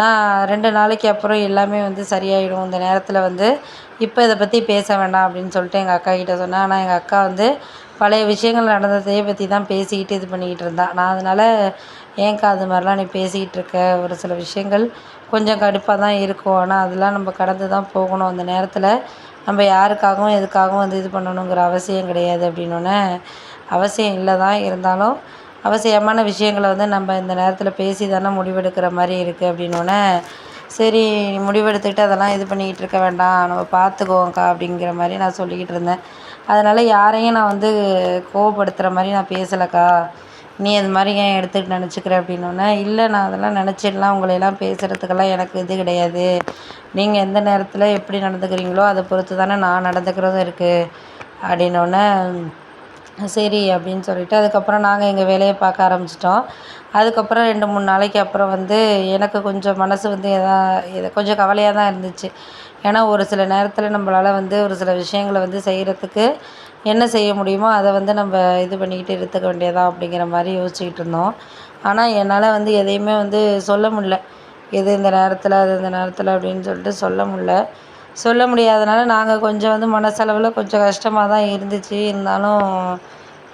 நான் ரெண்டு நாளைக்கு அப்புறம் எல்லாமே வந்து சரியாயிடும். இந்த நேரத்தில் வந்து இப்போ இதை பற்றி பேச வேண்டாம் அப்படின்னு சொல்லிட்டு எங்கள் அக்கா கிட்டே சொன்னேன். ஆனால் எங்கள் அக்கா வந்து பழைய விஷயங்கள் நடந்ததை பற்றி தான் பேசிக்கிட்டு இது பண்ணிக்கிட்டு இருந்தான் நான் அதனால் ஏன்க்கா அது மாதிரிலாம் நீ பேசிக்கிட்டு இருக்க? ஒரு சில விஷயங்கள் கொஞ்சம் கடுப்பாக தான் இருக்கும். ஆனால் அதெல்லாம் நம்ம கடந்து தான் போகணும். அந்த நேரத்தில் நம்ம யாருக்காகவும் எதுக்காகவும் வந்து இது பண்ணணுங்கிற அவசியம் கிடையாது அப்படின்னோடனே அவசியம் இல்லை தான் இருந்தாலும் அவசியமான விஷயங்களை வந்து நம்ம இந்த நேரத்தில் பேசி தானே முடிவெடுக்கிற மாதிரி இருக்குது அப்படின்னோடனே சரி முடிவெடுத்துக்கிட்டு அதெல்லாம் இது பண்ணிக்கிட்டு இருக்க வேண்டாம் நம்ம பார்த்துக்குவோம்க்கா அப்படிங்கிற மாதிரி நான் சொல்லிக்கிட்டு இருந்தேன். அதனால் யாரையும் நான் வந்து கோவப்படுத்துகிற மாதிரி நான் பேசலைக்கா. நீ அது மாதிரி ஏன் எடுத்துக்கிட்டு நினச்சிக்கிற அப்படின்னோடனே இல்லை நான் அதெல்லாம் நினச்சிடலாம் உங்களையெல்லாம் பேசுகிறதுக்கெல்லாம் எனக்கு இது கிடையாது. நீங்கள் எந்த நேரத்தில் எப்படி நடந்துக்கிறீங்களோ அதை பொறுத்து தானே நான் நடந்துக்கிறதும் இருக்குது அப்படின்னோடனே சரி அப்படின்னு சொல்லிட்டு அதுக்கப்புறம் நாங்கள் எங்கள் வேலையை பார்க்க ஆரம்பிச்சிட்டோம். அதுக்கப்புறம் ரெண்டு மூணு நாளைக்கு அப்புறம் வந்து எனக்கு கொஞ்சம் மனசு வந்து எதா இது கொஞ்சம் கவலையாக தான் இருந்துச்சு. ஏன்னா ஒரு சில நேரத்தில் நம்மளால் வந்து ஒரு சில விஷயங்களை வந்து செய்கிறதுக்கு என்ன செய்ய முடியுமோ அதை வந்து நம்ம இது பண்ணிக்கிட்டு இருத்துக்க வேண்டியதா அப்படிங்கிற மாதிரி யோசிச்சுக்கிட்டு இருந்தோம். ஆனால் என்னால் வந்து எதையுமே வந்து சொல்ல முடில எது இந்த நேரத்தில் அது இந்த நேரத்தில் அப்படின்னு சொல்லிட்டு சொல்ல முடில சொல்ல முடியாதனால நாங்கள் கொஞ்சம் வந்து மனசளவில் கொஞ்சம் கஷ்டமாக தான் இருந்துச்சு. இருந்தாலும்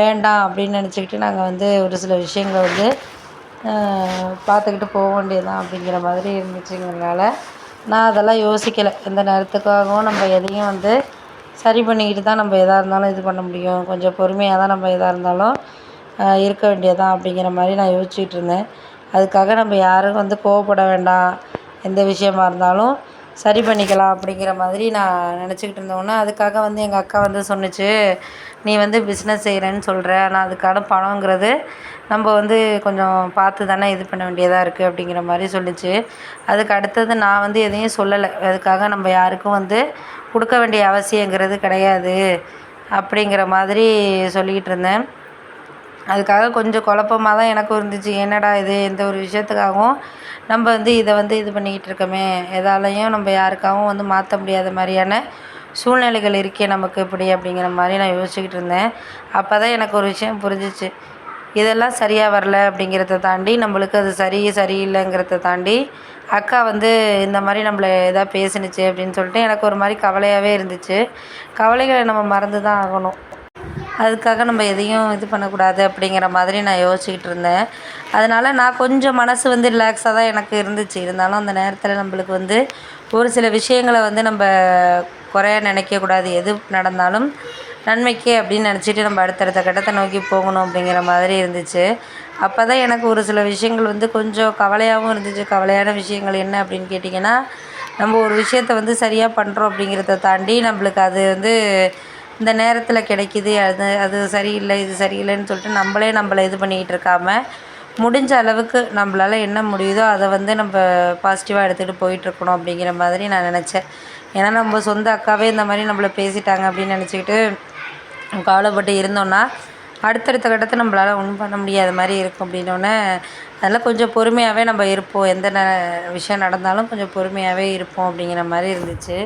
வேண்டாம் அப்படின்னு நினச்சிக்கிட்டு நாங்கள் வந்து ஒரு சில விஷயங்களை வந்து பார்த்துக்கிட்டு போக வேண்டியதுதான் அப்படிங்கிற மாதிரி இருந்துச்சுங்கிறனால நான் அதெல்லாம் யோசிக்கலை. எந்த நேரத்துக்காகவும் நம்ம எதையும் வந்து சரி பண்ணிக்கிட்டு தான் நம்ம எதாக இருந்தாலும் இது பண்ண முடியும். கொஞ்சம் பொறுமையாக தான் நம்ம எதாக இருந்தாலும் இருக்க வேண்டியதான் அப்படிங்கிற மாதிரி நான் யோசிச்சுட்டு இருந்தேன். அதுக்காக நம்ம யாரும் வந்து கோவப்பட வேண்டாம். எந்த விஷயமா இருந்தாலும் சரி பண்ணிக்கலாம் அப்படிங்கிற மாதிரி நான் நினச்சிக்கிட்டு இருந்தோன்னே அதுக்காக வந்து எங்கள் அக்கா வந்து சொன்னுச்சு நீ வந்து பிஸ்னஸ் செய்கிறேன்னு சொல்கிற ஆனால் அதுக்கான பணங்கிறது நம்ம வந்து கொஞ்சம் பார்த்து தானே இது பண்ண வேண்டியதாக இருக்குது அப்படிங்கிற மாதிரி சொல்லிச்சு. அதுக்கு அடுத்தது நான் வந்து எதையும் சொல்லலை. அதுக்காக நம்ம யாருக்கும் வந்து கொடுக்க வேண்டிய அவசியங்கிறது கிடையாது அப்படிங்கிற மாதிரி சொல்லிக்கிட்டு இருந்தேன். அதுக்காக கொஞ்சம் குழப்பமாக தான் எனக்கும் இருந்துச்சு. என்னடா இது? எந்த ஒரு விஷயத்துக்காகவும் நம்ம வந்து இதை வந்து இது பண்ணிக்கிட்டு இருக்கோமே. எதாலையும் நம்ம யாருக்காகவும் வந்து மாற்ற முடியாத மாதிரியான சூழ்நிலைகள் இருக்கே நமக்கு இப்படி அப்படிங்கிற மாதிரி நான் யோசிச்சுக்கிட்டு இருந்தேன். அப்போ தான் எனக்கு ஒரு விஷயம் புரிஞ்சிச்சு. இதெல்லாம் சரியாக வரல அப்படிங்கிறத தாண்டி நம்மளுக்கு அது சரி சரியில்லைங்கிறத தாண்டி அக்கா வந்து இந்த மாதிரி நம்மளை எதாவது பேசுனுச்சு அப்படின்னு சொல்லிட்டு எனக்கு ஒரு மாதிரி கவலையாகவே இருந்துச்சு. கவலைகளை நம்ம மறந்து தான் ஆகணும். அதுக்காக நம்ம எதையும் இது பண்ணக்கூடாது அப்படிங்கிற மாதிரி நான் யோசிச்சுக்கிட்டு இருந்தேன். அதனால் நான் கொஞ்சம் மனசு வந்து ரிலாக்ஸாக தான் எனக்கு இருந்துச்சு. இருந்தாலும் அந்த நேரத்தில் நம்மளுக்கு வந்து ஒரு சில விஷயங்களை வந்து நம்ம குறைய நினைக்கக்கூடாது. எது நடந்தாலும் நன்மைக்கு அப்படின்னு நினச்சிட்டு நம்ம அடுத்தடுத்த கட்டத்தை நோக்கி போகணும் அப்படிங்கிற மாதிரி இருந்துச்சு. அப்போ தான் எனக்கு ஒரு சில விஷயங்கள் வந்து கொஞ்சம் கவலையாகவும் இருந்துச்சு. கவலையான விஷயங்கள் என்ன அப்படின்னு கேட்டிங்கன்னா நம்ம ஒரு விஷயத்த வந்து சரியாக பண்ணுறோம் அப்படிங்கிறத தாண்டி நம்மளுக்கு அது வந்து இந்த நேரத்தில் கிடைக்கிது அது அது சரியில்லை இது சரியில்லைன்னு சொல்லிட்டு நம்மளே நம்மள இது பண்ணிக்கிட்டு இருக்காம முடிஞ்ச அளவுக்கு நம்மளால் என்ன முடியுதோ அதை வந்து நம்ம பாசிட்டிவாக எடுத்துகிட்டு போயிட்டுருக்கணும் அப்படிங்கிற மாதிரி நான் நினச்சேன். ஏன்னா நம்ம சொந்த அக்காவே இந்த மாதிரி நம்மள பேசிட்டாங்க அப்படின்னு நினச்சிக்கிட்டு கவலைப்பட்டு இருந்தோன்னா அடுத்தடுத்த கட்டத்தை நம்மளால ஒன்றும் பண்ண முடியாத மாதிரி இருக்கும் அப்படின்னோடனே அதெல்லாம் கொஞ்சம் பொறுமையாகவே நம்ம இருப்போம். எந்த ந விஷயம் நடந்தாலும் கொஞ்சம் பொறுமையாகவே இருப்போம் அப்படிங்கிற மாதிரி இருந்துச்சு.